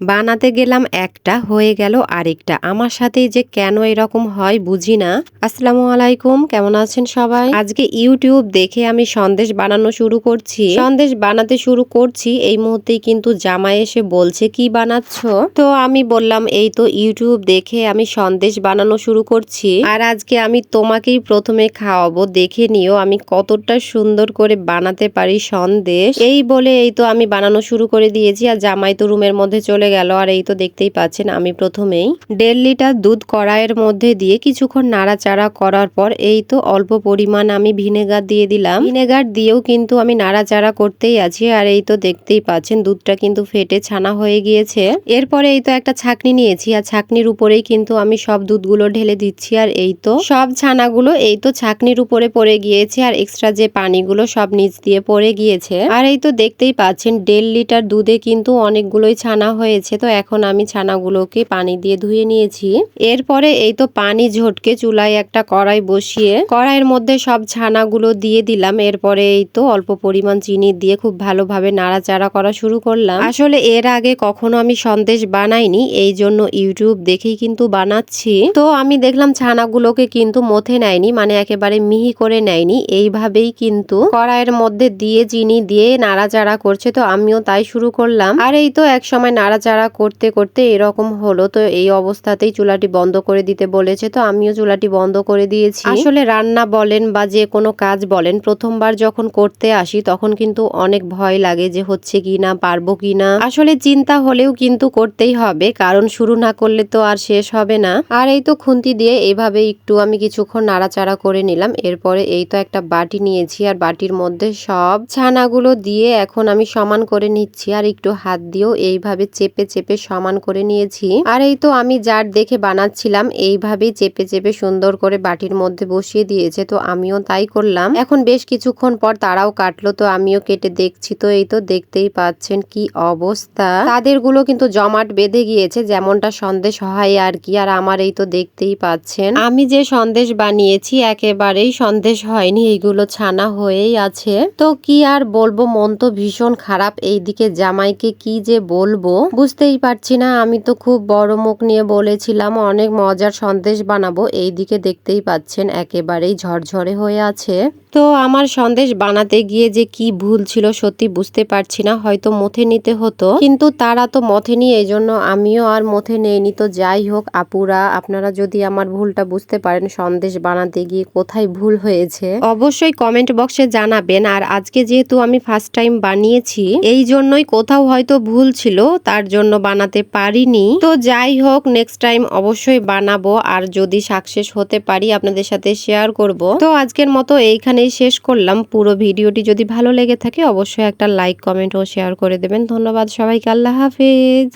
বানাতে গেলাম একটা, হয়ে গেল আরেকটা। আমার সাথে যে কেন এরকম হয় বুঝি না। আসসালামু আলাইকুম, কেমন আছেন সবাই? আজকে ইউটিউব দেখে আমি সন্দেশ বানানো শুরু করছি। সন্দেশ বানাতে শুরু করছি, এই মুহূর্তেই কিন্তু জামাই এসে বলছে, কি বানাচ্ছ? তো আমি বললাম, এই তো ইউটিউব দেখে আমি সন্দেশ বানানো শুরু করছি। আর আজকে আমি তোমাকেই প্রথমে খাওয়াবো, দেখে নিও আমি কতটা সুন্দর করে বানাতে পারি সন্দেশ। এই বলে এই তো আমি বানানো শুরু করে দিয়েছি, আর জামাই তো রুমের মধ্যে চলে গেল। আর এই তো দেখতেই পাচ্ছেন আমি প্রথমেই দেড় লিটার দুধ কড়াইয়ের মধ্যে দিয়ে কিছুক্ষণ নাড়াচাড়া করার পর এই তো অল্প পরিমাণ আমি ভিনেগার দিয়ে দিলাম। ভিনেগার দিয়েও কিন্তু আমি নাড়াচাড়া করতেই আছি। আর এই তো দেখতেই পাচ্ছেন দুধটা কিন্তু ফেটে ছানা হয়ে গিয়েছে। এরপরে এই তো একটা ছাকনি নিয়েছি। আর ছাকনির উপরেই কিন্তু আমি সব দুধগুলো ঢেলে দিচ্ছি। আর এই তো সব ছানাগুলো এই তো ছাকনির উপরে পড়ে গিয়েছে। আর এক্সট্রা যে পানিগুলো সব নিচ দিয়ে পড়ে গিয়েছে। আর এই তো দেখতেই পাচ্ছেন দেড় লিটার দুধে কিন্তু অনেকগুলোই ছানা হয়েছে তো এখন আমি ছানাগুলোকে পানি দিয়ে ধুয়ে নিয়েছি। এরপরে এই তো পানি ঝটকে চুলায় একটা কড়াই বসিয়ে কড়াইয়ের মধ্যে সব ছানাগুলো দিয়ে দিলাম। এরপরে এই তো অল্প পরিমাণ চিনি দিয়ে খুব ভালোভাবে নাড়াচাড়া করা শুরু করলাম। আসলে এর আগে কখনো আমি সন্দেশ বানাইনি, এই জন্য ইউটিউব দেখেই কিন্তু বানাচ্ছি। তো আমি দেখলাম ছানাগুলোকে কিন্তু মথে নেয়নি মানে একেবারে মিহি করে নেয়নি, এইভাবেই কিন্তু কড়াইয়ের মধ্যে দিয়ে চিনি দিয়ে নাড়াচাড়া করছে, তো আমিও তাই শুরু করলাম। আর এই তো এক সময় নাড়াচাড়া করতে করতে এরকম হলো। তো এই অবস্থাতেই চুলাটি বন্ধ করে দিতে বলেছে। তো আমিও চুলাটি বন্ধ করে দিয়েছি। আসলে রান্না বলেন বা যে কোনো কাজ বলেন, প্রথমবার যখন করতে আসি তখন কিন্তু অনেক ভয় লাগে যে হচ্ছে কি না, পারব কি না। আসলে চিন্তা হলেও কিন্তু করতেই হবে, কারণ শুরু না করলে তো আর শেষ হবে না। আর এই তো খুন্তি দিয়ে এইভাবে একটু আমি কিছুক্ষণ নাড়াচাড়া করে নিলাম। এরপরে এই তো একটা বাটি নিয়েছি আর বাটির মধ্যে সব ছানাগুলো দিয়ে এখন আমি সমান করে নিচ্ছি আর একটু হাত দিয়েও এইভাবে চেপে চেপে চেপে সমান করে নিয়েছি। আর এই তো আমি যার দেখে বানাচ্ছিলাম, এইভাবেই চেপে চেপে সুন্দর করে বাটির মধ্যে বসিয়ে দিয়েছে, তো আমিও তাই করলাম। এখন বেশ কিছুক্ষণ পর তারাও কাটলো, তো আমিও কেটে দেখছি, তো এই তো দেখতেই পাচ্ছেন কি অবস্থা। তাদেরগুলো কিন্তু জমাট বেঁধে গিয়েছে, যেমনটা সন্দেশ হয় আর কি, আর আমার এই তো দেখতেই পাচ্ছেন। আমি যে সন্দেশ বানিয়েছি, একেবারেই সন্দেশ হয়নি, এইগুলো ছানা হয়েই আছে। তো কি আর বলব, মন তো ভীষণ খারাপ, এইদিকে জামাইকে কি যে বলব। বুঝতেই পারছি না, আমি তো খুব বড় মুখ নিয়ে বলেছিলাম, অনেক মজার সন্দেশ বানাবো, এইদিকে দেখতেই পাচ্ছেন একেবারেই ঝরঝরে হয়ে আছে। তো আমার সন্দেশ বানাতে গিয়ে যে কি ভুল ছিল সত্যি বুঝতে পারছি না, হয়তো মথে নিতে হতো। কিন্তু তারা তো মথে নিয়ে এই জন্য আমিও আর মথে নেইনি। তো যাই হোক, আপুরা, আপনারা যদি আমার ভুলটা বুঝতে পারেন, সন্দেশ বানাতে গিয়ে কোথায় ভুল হয়েছে, অবশ্যই কমেন্ট বক্সে জানাবেন। আর আজকে যেহেতু আমি ফার্স্ট টাইম বানিয়েছি, এই জন্যই কোথাও হয়তো ভুল ছিল, তার জন্য বানাতে পারিনি। তো যাই হোক নেক্সট টাইম অবশ্যই বানাবো। আর যদি সাকসেস হতে পারি, আপনাদের সাথে শেয়ার করব। তো আজকের মতো এইখানেই শেষ করলাম। পুরো ভিডিওটি যদি ভালো লেগে থাকে, অবশ্যই একটা লাইক কমেন্ট ও শেয়ার করে দেবেন। ধন্যবাদ সবাইকে। আল্লাহ হাফেজ।